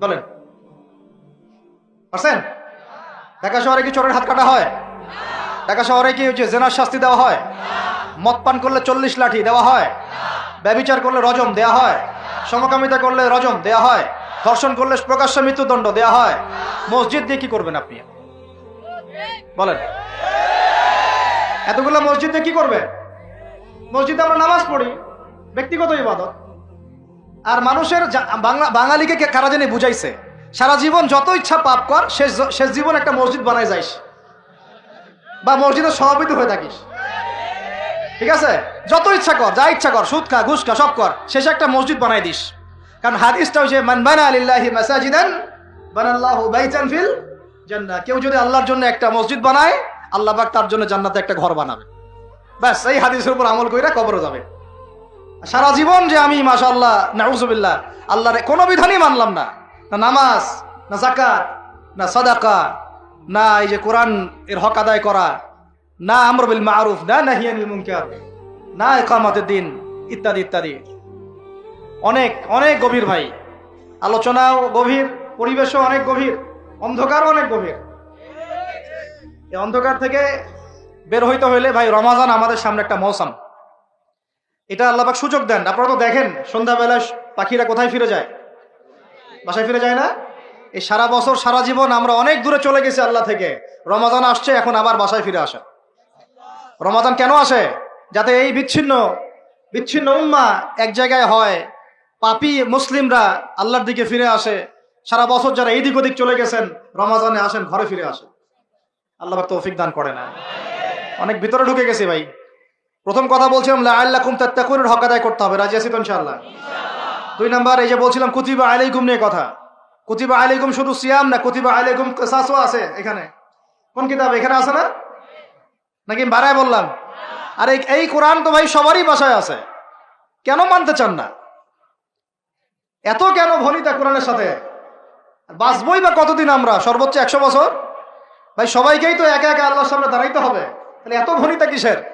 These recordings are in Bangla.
বলেন। পারছেন? ঢাকা শহরে কি চোরের হাত কাটা হয়? ঢাকা শহরে কি হচ্ছে জেনার শাস্তি দেওয়া হয়? মদ পান করলে চল্লিশ লাঠি দেওয়া হয়? ব্যবিচার করলে রজম দেওয়া হয়? সমকামিতা করলে রজম দেওয়া হয়? ধর্ষণ করলে প্রকাশ্য মৃত্যুদণ্ড দেওয়া হয়? মসজিদ দিয়ে কি করবেন আপনি? বলেন। এতগুলো মসজিদে দিয়ে কি করবে মসজিদে আমরা নামাজ পড়ি। ব্যক্তিগত ইবাদত। আর মানুষের বাঙালিকে কারা জানি বুঝাইছে? সারা জীবন যত ইচ্ছা পাপ কর, শেষ শেষ জীবন একটা মসজিদ বানায় যাইস। বা মসজিদের সভাপতি হয়ে থাকিস। ঠিক আছে? যত ইচ্ছা কর, যা ইচ্ছা কর, সুদ খা, ঘুষ খা, সব কর, শেষে একটা মসজিদ বানাই দিস। কারণ হাদিসটা হচ্ছে, মান বানা আলিল্লাহি মাসাজিদান, বানাল্লাহু বাইতান ফিল জান্নাহ। কেউ যদি আল্লাহর জন্য একটা মসজিদ বানায়, আল্লাহ পাক তার জন্য জান্নাতে একটা ঘর বানাবে। ব্যাস, এই হাদিসের উপর আমল কইরা কবরে যাবে। সারা জীবন যে আমি, মাশাআল্লাহ, নাউজুবিল্লাহ, আল্লাহর কোনো বিধানই মানলাম না। না নামাজ, না জাকাত না সাদাকা, না এই যে কোরআন এর হক আদায় করা, না আমর বিল মারুফ, না না নাহিয়ানিল মুনকার, না ইকামাতের দিন, ইত্যাদি ইত্যাদি। অনেক অনেক গভীর ভাই। আলোচনাও গভীর, পরিবেশও অনেক গভীর, অন্ধকারও অনেক গভীর। এই অন্ধকার থেকে বের হইতে হইলে ভাই, রমাজান আমাদের সামনে একটা মৌসুম। এটা আল্লাহবাক সুযোগ দেন। আপনারা তো দেখেন সন্ধ্যাবেলা পাখিরা কোথায় ফিরে যায়? বাসায় ফিরে যায় না? এই সারা বছর, সারা জীবন আমরা অনেক দূরে চলে গেছি আল্লাহ থেকে। রমাজান আসছে, এখন আবার বাসায় ফিরে আসে। রমাজান কেন আসে? যাতে এই বিচ্ছিন্ন বিচ্ছিন্ন উম্মা এক জায়গায় হয়, পাপি মুসলিমরা আল্লাহর দিকে ফিরে আসে। সারা বছর যারা এইদিক ওদিক চলে গেছেন, রমাজানে আসেন, ঘরে ফিরে আসেন। আল্লাহ তৌফিক দান করে না অনেক ভিতরে ঢুকে গেছি ভাই। প্রথম কথা বলছিলাম লাআল্লাকুম তাত্তাকুনের হক আদায় করতে হবে। রাজি আছি তো ইনশাআল্লাহ? দুই নাম্বার এই যে বলছিলাম কুতিবা আলাইকুম নিয়ে কথা। কুতিবা আলাইকুম শুধু সিয়াম না কুতিবা আলাইকুম কিসাসও আছে এখানে। কোন কিতাব? এখানে আছে না? নাকি বাড়ায় বললাম? আর এই- কোরআন তো ভাই সবারই বাসায় আছে। কেন মানতে চান না? এত কেন ভনিতা কোরআনের সাথে? বাঁচবই বা কতদিন আমরা? সর্বোচ্চ একশো বছর? ভাই সবাইকেই তো একা একা আল্লাহর সামনে দাঁড়াইতে হবে। তাহলে এত ভনিতা কিসের?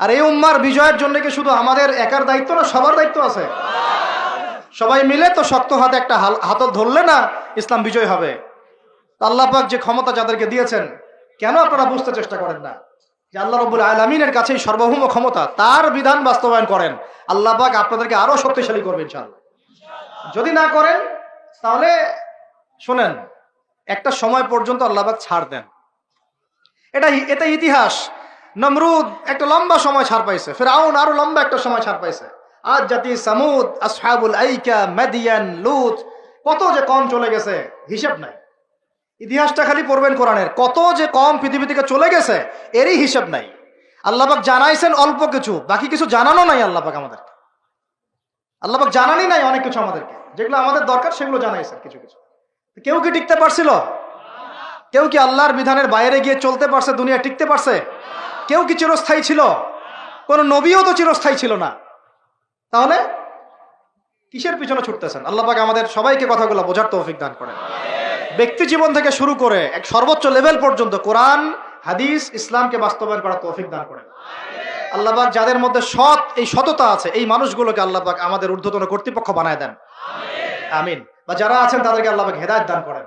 আর এই উম্মার বিজয়ের জন্য কি শুধু আমাদের একার দায়িত্ব না সবার দায়িত্ব আছে? সবাই মিলে তো শক্ত হাতে একটা হাতল ধরলে না ইসলাম বিজয় হবে। আল্লাহ যে ক্ষমতা যাদেরকে দিয়েছেন, কেন আপনারা বুঝতে চেষ্টা করেন না? যে আল্লাহ রব্বুল আলমিনের কাছেই সর্বভৌম ক্ষমতা, তার বিধান বাস্তবায়ন করেন। আল্লাহ পাক আপনাদেরকে আরও শক্তিশালী করবেন ইনশাআল্লাহ। যদি না করেন, তাহলে শোনেন, একটা সময় পর্যন্ত আল্লাহ পাক ছাড় দেন। এটা এটা ইতিহাস। নমরুদ একটা লম্বা সময় ছাড় পাইছে, ফেরাউন আরও লম্বা একটা সময় ছাড় পাইছে। আজ জাতি সামুদ, আসহাবুল আইকা, মেদিয়ান, লুত, কত যে কম চলে গেছে, হিসেব নাই। ইতিহাসটা খালি পড়বেন কোরআনের, কত যে কম পৃথিবী থেকে চলে গেছে, এরই হিসেব নাই। আল্লাহবাক জানাইছেন অল্প কিছু, বাকি কিছু জানানো নাই আল্লাহবাক আমাদেরকে। আল্লাহবাক জানানি নাই অনেক কিছু আমাদেরকে, যেগুলো আমাদের দরকার সেগুলো জানাইছেন কিছু কিছু। কেউ কি টিকতে পারছিল? কেউ কি আল্লাহর বিধানের বাইরে গিয়ে চলতে পারছে, দুনিয়া টিকতে পারছে? কেউ কি চিরস্থায়ী ছিল? কোন নবীও তো চিরস্থায়ী ছিল না। তাহলে কিসের পিছনে ছুটতেছেন? আল্লাহ আমাদের সবাইকে কথাগুলো বোঝার তৌফিক দান করেন। ব্যক্তি জীবন থেকে শুরু করে এক সর্বোচ্চ লেভেল পর্যন্ত কোরআন, হাদিস, ইসলামকে বাস্তবায়ন করার তৌফিক দান করেন। আল্লাহ পাক যাদের মধ্যে সৎ, এই সততা আছে, এই মানুষগুলোকে আল্লাহ পাক আমাদের ঊর্ধ্বতন কর্তৃপক্ষ বানায় দেন। আমিন। বা যারা আছেন তাদেরকে আল্লাহ পাক হেদায়ত দান করেন।